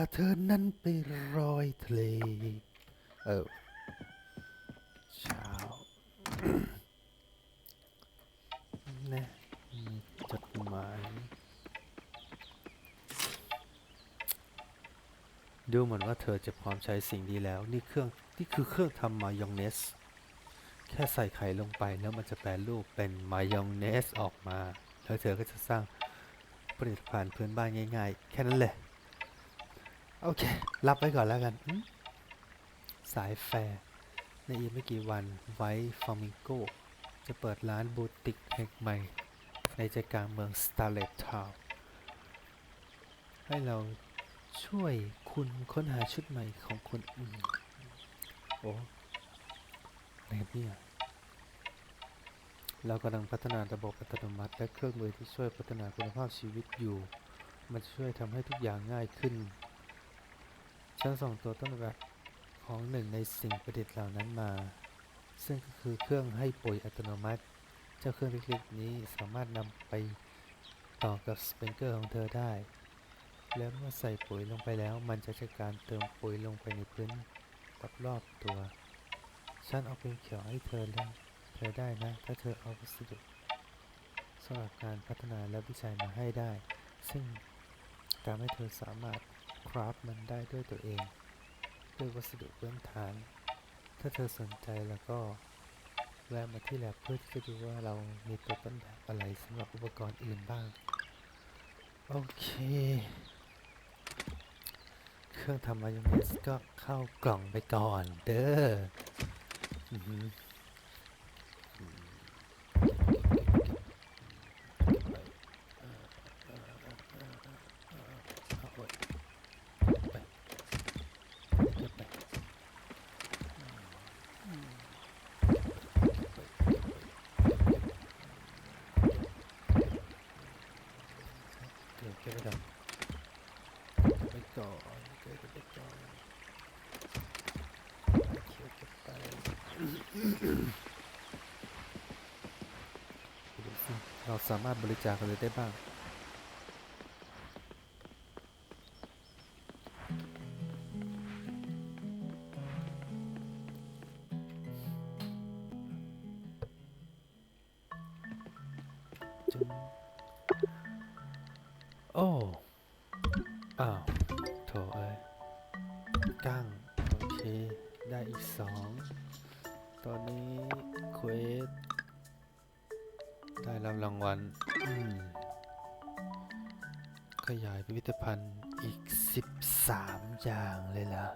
าเธอนั้นไปรอยทะเล เออเช้านะมีจดหมาย ดูเหมือนว่าเธอจะพร้อมใช้สิ่งนี้แล้ว นี่เครื่อง นี่คือเครื่องทำมายองเนส แค่ใส่ไข่ลงไปแล้วมันจะแปลรูปเป็นมายองเนสออกมา แล้วเธอก็จะสร้างผลิตภัณฑ์พื้นบ้านง่ายๆ แค่นั้นเลย โอเค รับไว้ก่อนแล้วกัน สายแฟร์ ในอีกไม่กี่วันไว้ฟามิงโกจะเปิดร้านบูติกแห่งใหม่ ในใจกลางเมืองสตาร์เลตทาวน์ให้เราช่วยคุณค้นหาชุดใหม่ของคนอื่น โอ้ไรเนี่ย เรากำลังพัฒนาระบบอัตโนมัติ และเครื่องมือที่ช่วยพัฒนาคุณภาพชีวิตอยู่ มันช่วยทำให้ทุกอย่างง่ายขึ้น ฉันส่งตัวต้นแบบของหนึ่งในสิ่งประดิษฐ์เหล่านั้นมา ซึ่งก็คือเครื่องให้ปุ๋ยอัตโนมัติ เจ้าเครื่องเล็กๆนี้สามารถนำไปต่อกับสเปริงเกอร์ของเธอได้ แล้วเมื่อใส่ปุ๋ยลงไปแล้ว มันจะจัดการเติมปุ๋ยลงไปในพื้นรอบๆตัว ฉันเอาเป็นเขียวให้เธอแล้วเธอได้นะ ถ้าเธอเอาวัสดุสำหรับการพัฒนาและวิจัยมาให้ได้ ซึ่งทำให้เธอสามารถ คราฟมันได้ด้วยตัวเอง ด้วยวัสดุพื้นฐาน ถ้าเธอสนใจแล้วก็แวะมาที่แลบเพื่อที่จะดูว่าเรามีตัวต้นแบบอะไรสำหรับอุปกรณ์อื่นบ้าง โอเค เครื่องทำมายองเนสก็เข้ากล่องไปก่อนเด้อมเก็บไว้เอ่อเอ่อเอ่อเอ่อเอ่อเอ่อเอาไว้ไปเก็บไปอืมเก็บไปเก็บไปเก็บไปเก็บไปก่อน ไปก่อนเก็บไปก่อนโอเคเก็บไปดูสิ เราสามารถบริจาคอะไรได้บ้างจึ พิพิธภัณฑ์อีก 13 อย่างเลยล่ะ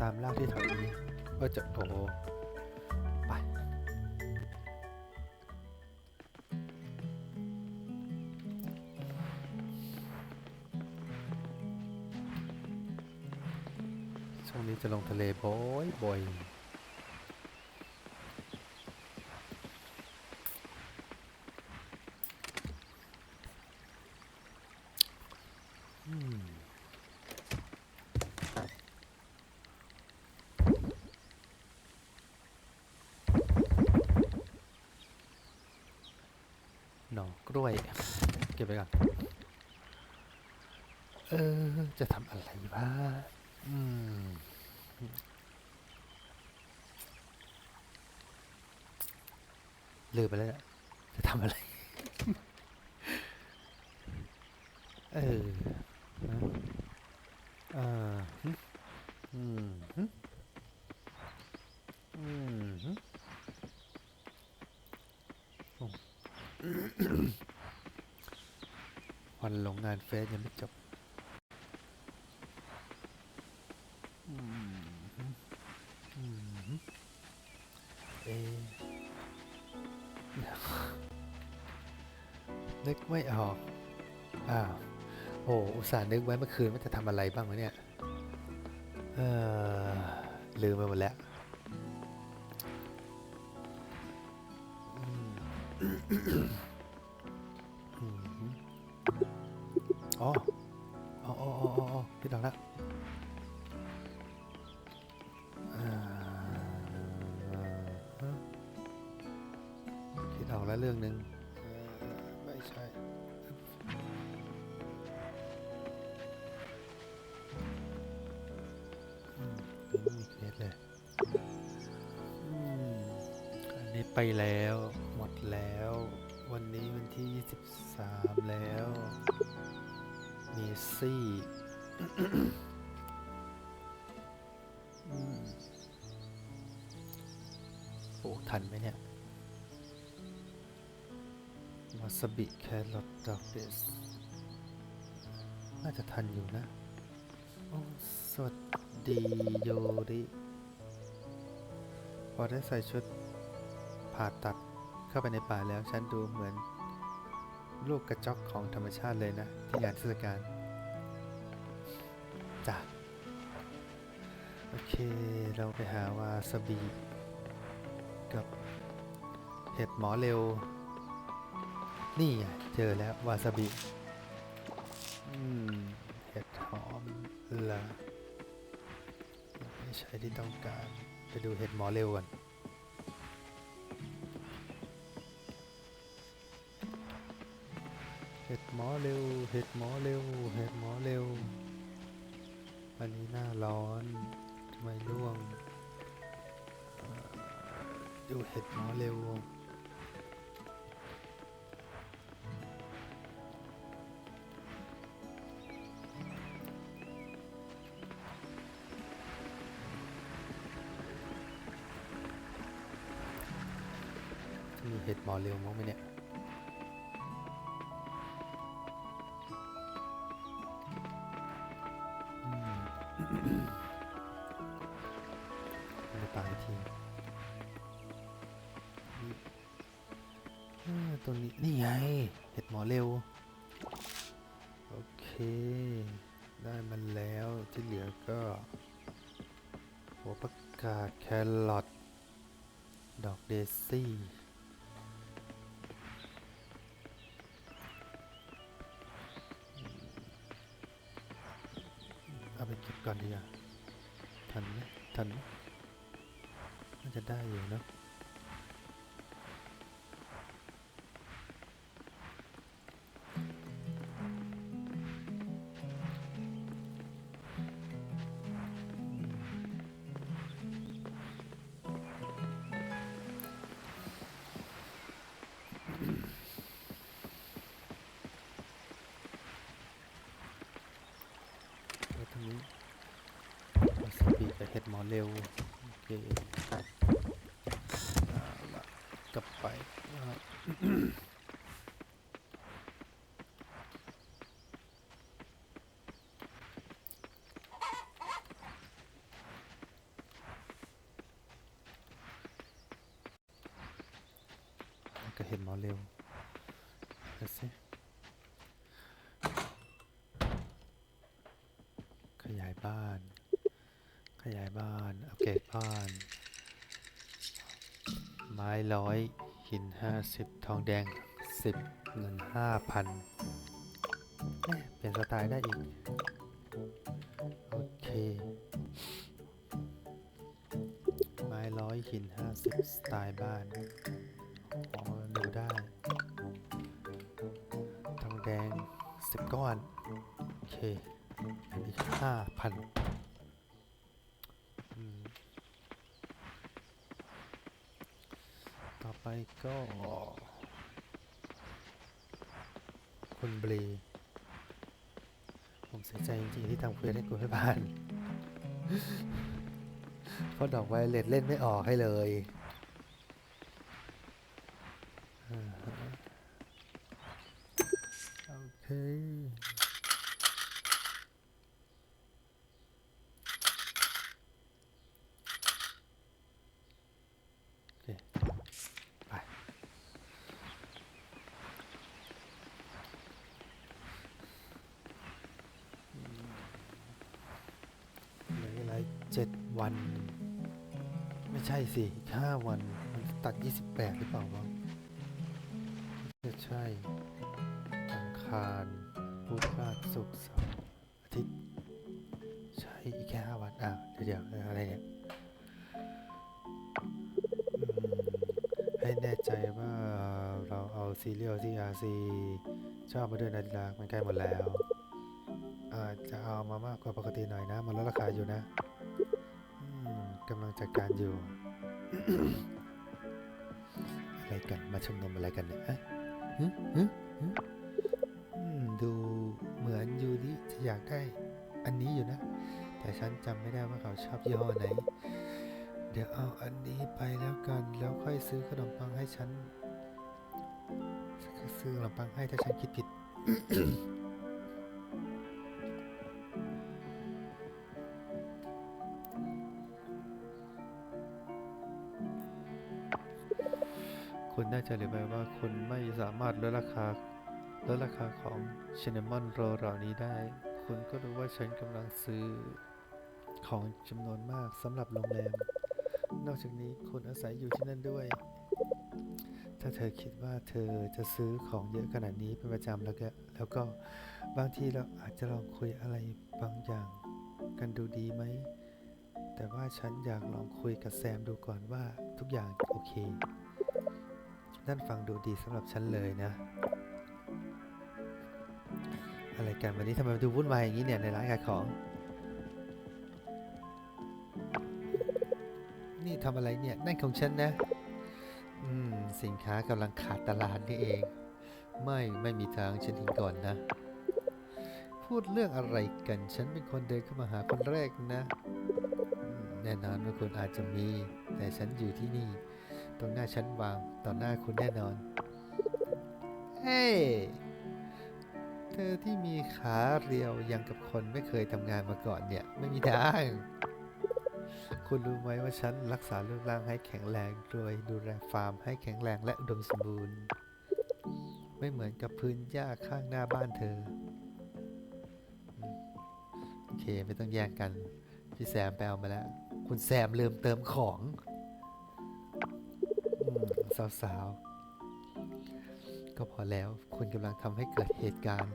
ตามลากที่แถวนี้ก็จะโอ้โหไป ช่วงนี้จะลงทะเลบ่อยบ่อย หน่อกล้วย เก็บไปก่อน เออ จะทำอะไรวะอืมลืมไปแล้ว จะทำอะไร เออนะอ่าอืมหึอืมหึโอ้ วันลงงานเฟสยังไม่จบอืมหึอืมหึเอะนึกไม่ออก อ้าว โอ้อุตส่าห์นึกไว้เมื่อคืนว่าจะทำอะไรบ้างวะเนี่ย เออลืมไปหมดแล้วอืม๋คิดออกแล้วคิดออกแล้วเรื่องหนึ่งไม่ใช่อืมยังไม่มีเคสเลยอันนี้ไปแล้ว หมดแล้ว วันนี้วันที่ 23 แล้ว มีซี่ โอ้ทันไหมเนี่ยวาซาบิแครอทดอกเดสน่าจะทันอยู่นะโอ้สวัสดีโยริ พอได้ใส่ชุดผ่าตัดเข้าไปในป่าแล้วฉันดูเหมือนลูกกระจอกของธรรมชาติเลยนะ ที่งานเทศกาล จ้ะโอเคเราไปหาวาซาบิกับเห็ดหมอเร็ว นี่เจอแล้ววาซาบิอืมเห็ดหอมละไม่ใช่ที่ต้องการไปดูเห็ดหมอเร็วก่อนเห็ดหมอเร็ว เห็ดหมอเร็ว เห็ดหมอเร็ว วันนี้หน้าร้อนทำไมร่วงดูเห็ดหมอเร็วมีเห็ดหมอเร็วมั้งไหมเนี่ย แล้วที่เหลือก็ หัวประกาศแครอทดอกเดซี่เอาไปเก็บก่อนดีกว่าทันไหมทันไหมน่าจะได้อยู่เนอะ เห็ดหมอเร็ว โอเคเอาละกลับไปก็เห็ดหมอเร็วดูสิขยายบ้าน ขยายบ้าน อัปเกรดบ้าน ไม้ร้อยหินห้าสิบทองแดงสิบเงินห้าพันเอ๊ะเปลี่ยนสไตล์ได้อีก โอเค ไม้ร้อยหินห้าสิบสไตล์บ้านอ๋อดูได้ ทองแดงสิบก้อน โอเค อันนี้ห้าพันต่อ ไปก็คุณบรีผมเสียใจจริงๆที่ทำเควสให้กูไม่ผ่านเพราะดอกไวเลตเล่นไม่ออกให้เลยโอเคโอเค ไป อ เจ็ดวัน ไม่ใช่สิอีกห้าวัน มันตัดยี่สิบแปดหรือเปล่าวะไม่ใช่อังคารพุธพฤหัสศุกร์เสาร์อาทิตย์ ใช่ อีกแค่ห้าวัน อะ เดี๋ยวอะไรเนี่ยให้แน่ใจว่าเราเอาซีเรียลที่ RC ชอบมาด้วยนะดีลักมันใกล้หมดแล้วอาจจะเอามามากกว่าปกติหน่อยนะ มันลดราคาอยู่นะำลังจัดการอยู่ อะไรกัน มาชุมนุมอะไรกันเนี่ยฮะดูเหมือนยูริจะอยากได้อันนี้อยู่นะ แต่ฉันจำไม่ได้ว่าเขาชอบยี่ห้อไหน เดี๋ยวเอาอันนี้ไปแล้วกัน แล้วค่อยซื้อขนมปังให้ฉัน ซื้อขนมปังให้ถ้าฉันคิดผิด คุณน่าจะรู้ไหมว่าคุณไม่สามารถลดราคาลดราคาของชินนามอนโรเหล่านี้ได้ คุณก็รู้ว่าฉันกำลังซื้อของจำนวนมากสำหรับโรงแรม นอกจากนี้คุณอาศัยอยู่ที่นั่นด้วย ถ้าเธอคิดว่าเธอจะซื้อของเยอะขนาดนี้เป็นประจำแล้วก็แล้วก็บางทีเราอาจจะลองคุยอะไรบางอย่างกันดูดีไหม แต่ว่าฉันอยากลองคุยกับแซมดูก่อนว่าทุกอย่างโอเค นั่นฟังดูดีสำหรับฉันเลยนะ อะไรกันวันนี้ทำไมมันดูวุ่นวายอย่างนี้เนี่ยในร้านขายของ นี่ทำอะไรเนี่ย นั่นของฉันนะ อืม สินค้ากำลังขาดตลาดนี่เอง ไม่ไม่มีทางฉันเห็นก่อนนะ พูดเรื่องอะไรกัน ฉันเป็นคนเดินเข้ามาหาคนแรกนะ แน่นอนว่าคุณอาจจะมี แต่ฉันอยู่ที่นี่ ตรงหน้าฉันวางต่อหน้าคุณแน่นอน เฮ้เธอที่มีขาเรียวยังกับคนไม่เคยทำงานมาก่อนเนี่ย ไม่มีทางคุณรู้ไหมว่าฉันรักษารูปร่างให้แข็งแรงโดยดูแลฟาร์มให้แข็งแรงและอุดมสมบูรณ์ ไม่เหมือนกับพื้นหญ้าข้างหน้าบ้านเธอ โอเค ไม่ต้องแย่งกัน พี่แซมไปเอามาแล้ว คุณแซมลืมเติมของ สาวๆ ก็พอแล้วคุณกำลังทำให้เกิดเหตุการณ์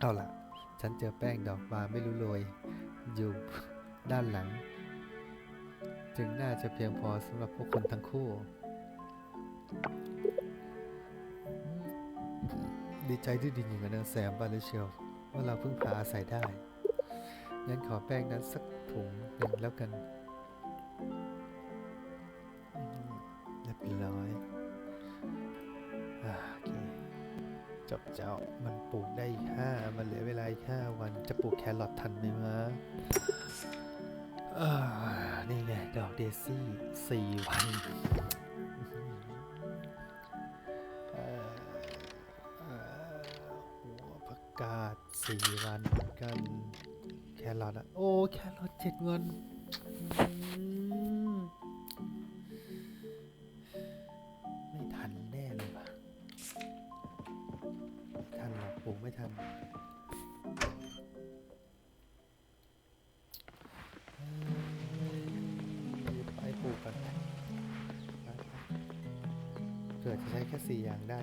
เอาล่ะ ฉันเจอแป้งดอกบานไม่รู้โรยอยู่ด้านหลัง จึงน่าจะเพียงพอสำหรับพวกคุณทั้งคู่ ดีใจที่ดินอยู่กับนางแซมบาลเชียวว่าเราเพิ่งพาอาศัยได้งั้นขอแป้งนั้นสักถุงหนึ่งแล้วกัน จ้ามันปลูกได้ห้ามันเหลือเวลาห้าวันจะปลูกแครอททันไหมวะอ่านี่ไงดอกเดซี่สี่วันหัวผักกาดสี่วันเหมือนกัน แครอทอะโอ้ แครอทเจ็ดวัน เกิดจะใช้แค่สี่อย่างได้